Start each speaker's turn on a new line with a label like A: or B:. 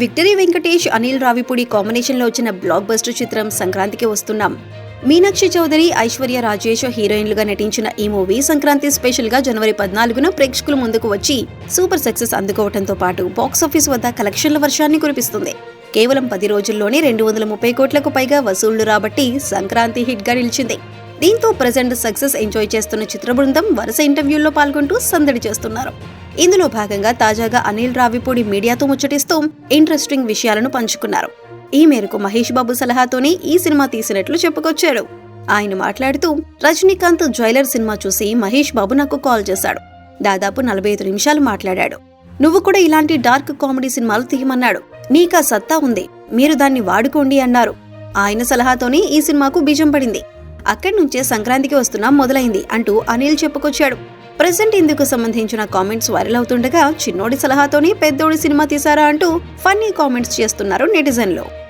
A: Victory Venkatesh Anil Ravipudi కాంబినేషన్లో వచ్చిన block buster చిత్రం సంక్రాంతికి వస్తున్నాం మీనాక్షి చౌదరి ఐశ్వర్య రాజేష్ హీరోయిన్లుగా నటించిన ఈ మూవీ సంక్రాంతి స్పెషల్గా జనవరి పద్నాలుగున ప్రేక్షకుల ముందుకు వచ్చి సూపర్ సక్సెస్ అందుకోవడంతో పాటు బాక్సాఫీస్ వద్ద కలెక్షన్ల వర్షాన్ని కురిపిస్తుంది. కేవలం పది రోజుల్లోనే రెండు వందల ముప్పై కోట్లకు పైగా వసూళ్ళు రాబట్టి సంక్రాంతి హిట్గా నిలిచింది. దీంతో ప్రజెంట్ సక్సెస్ ఎంజాయ్ చేస్తున్న చిత్ర బృందం వరుస ఇంటర్వ్యూల్లో పాల్గొంటూ సందడి చేస్తున్నారు. ఇందులో భాగంగా తాజాగా అనిల్ రావిపూడి మీడియాతో ముచ్చటిస్తూ ఇంట్రెస్టింగ్ విషయాలను పంచుకున్నారు. ఈ మేరకు మహేష్ బాబు సలహాతోనే ఈ సినిమా తీసినట్లు చెప్పుకొచ్చాడు. ఆయన మాట్లాడుతూ రజనీకాంత్ జ్యువెలర్ సినిమా చూసి మహేష్ బాబు నాకు కాల్ చేశాడు. దాదాపు నలభై ఐదు నిమిషాలు మాట్లాడాడు. నువ్వు కూడా ఇలాంటి డార్క్ కామెడీ సినిమాలు తీయమన్నాడు. నీకా సత్తా ఉంది. మీరు దాన్ని వాడుకోండి అన్నారు. ఆయన సలహాతోనే ఈ సినిమాకు బీజం పడింది. అక్కడి నుంచే సంక్రాంతికి వస్తున్నా మొదలైంది అంటూ అనిల్ చెప్పుకొచ్చాడు. ప్రెసెంట్ ఇందుకు సంబంధించిన కామెంట్స్ వైరల్ అవుతుండగా చిన్నోడి సలహాతోనే పెద్దోడి సినిమా తీసారా అంటూ ఫన్నీ కామెంట్స్ చేస్తున్నారు నెటిజన్లు.